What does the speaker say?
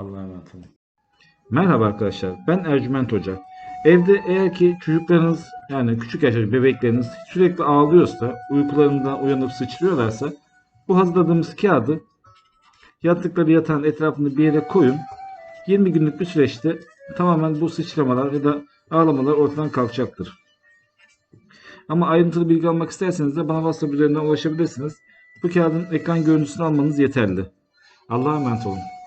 Allah'a emanet olun. Merhaba arkadaşlar. Ben Ercüment Hoca. Evde eğer ki çocuklarınız yani küçük yaşta bebekleriniz sürekli ağlıyorsa, uykularından uyanıp sıçrıyorlarsa bu hazırladığımız kağıdı yattıkları yatağın etrafında bir yere koyun. 20 günlük bir süreçte tamamen bu sıçramalar ya da ağlamalar ortadan kalkacaktır. Ama ayrıntılı bilgi almak isterseniz de bana WhatsApp üzerinden ulaşabilirsiniz. Bu kağıdın ekran görüntüsünü almanız yeterli. Allah'a emanet olun.